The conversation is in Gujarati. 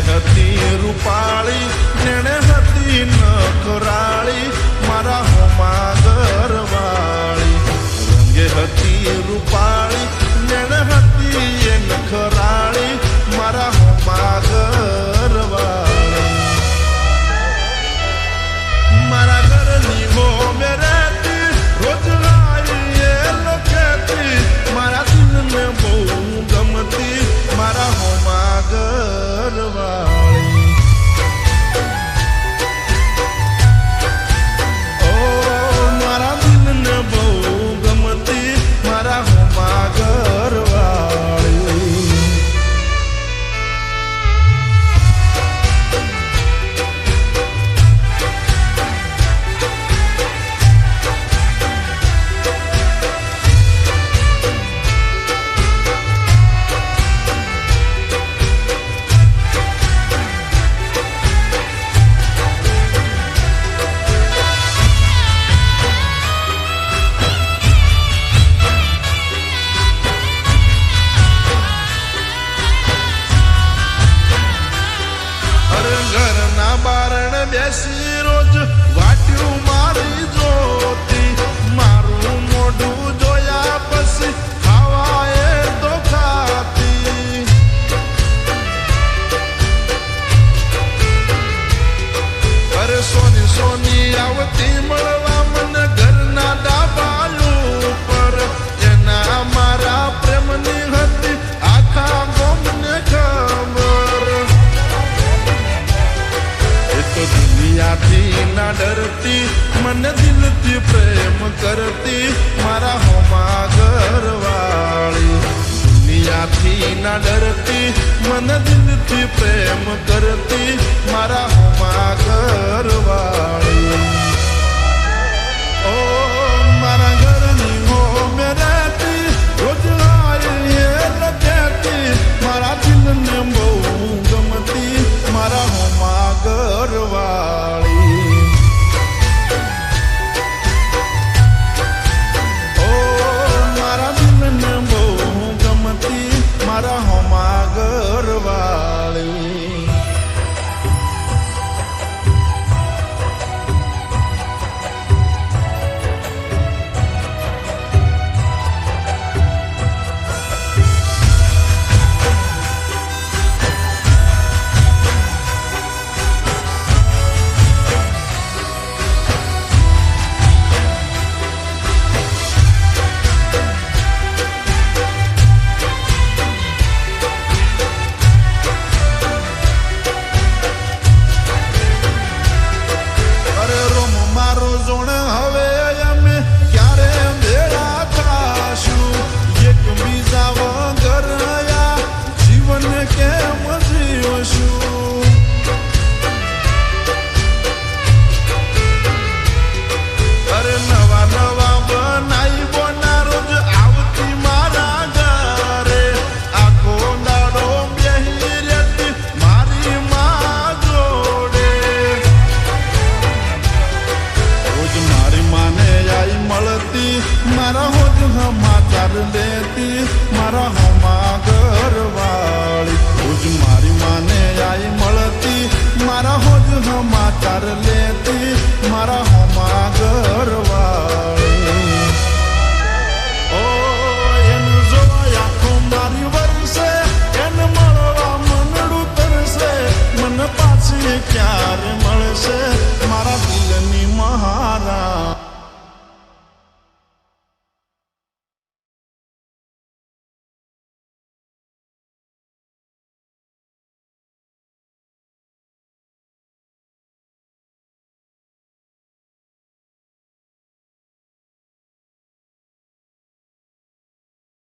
હતી રૂપાળી જેણે હતી નખરાળી મારા હોમા ઘરવાળી. રંગે હતી રૂપાળી blessed. બીજાથી ના ડરતી, મને દિલથી પ્રેમ કરતી, મારા હોમા ઘરવાળી. દુનિયાથી ના ડરતી, મને દિલથી પ્રેમ કરતી, મારા હોમા ઘરવાળી. yarım